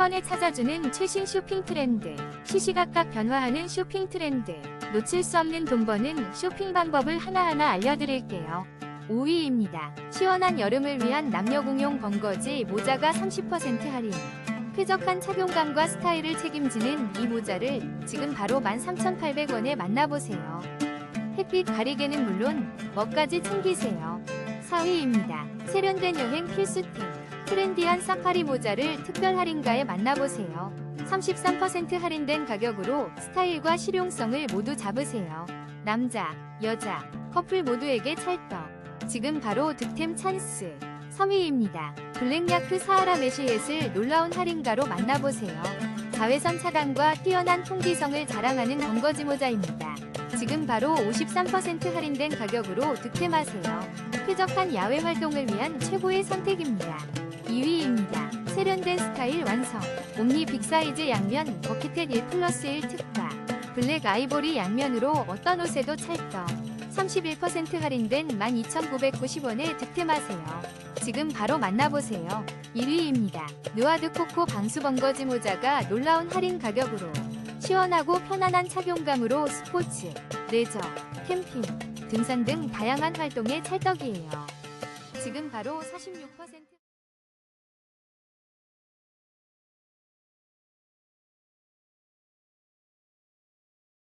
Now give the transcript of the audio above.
번에 찾아주는 최신 쇼핑 트렌드, 시시각각 변화하는 쇼핑 트렌드, 놓칠 수 없는 돈 버는 쇼핑 방법을 하나하나 알려드릴게요. 5위입니다. 시원한 여름을 위한 남녀 공용 번거지 모자가 30% 할인. 쾌적한 착용감과 스타일을 책임지는 이 모자를 지금 바로 13,800원에 만나보세요. 햇빛 가리개는 물론 뭐까지 챙기세요. 4위입니다. 세련된 여행 필수템. 트렌디한 사파리 모자를 특별 할인가에 만나보세요. 33% 할인된 가격으로 스타일과 실용성을 모두 잡으세요. 남자, 여자, 커플 모두에게 찰떡. 지금 바로 득템 찬스. 3위입니다. 블랙야크 사하라 메시햇을 놀라운 할인가로 만나보세요. 자외선 차단과 뛰어난 통기성을 자랑하는 번거지 모자입니다. 지금 바로 53% 할인된 가격으로 득템하세요. 쾌적한 야외 활동을 위한 최고의 선택입니다. 2위입니다. 세련된 스타일 완성. 옴니 빅사이즈 양면 버킷햇 1 플러스 1 특화. 블랙 아이보리 양면으로 어떤 옷에도 찰떡. 31% 할인된 12,990원에 득템하세요. 지금 바로 만나보세요. 1위입니다. 누아드 코코 방수 번거지 모자가 놀라운 할인 가격으로 시원하고 편안한 착용감으로 스포츠, 레저, 캠핑, 등산 등 다양한 활동에 찰떡이에요. 지금 바로 46%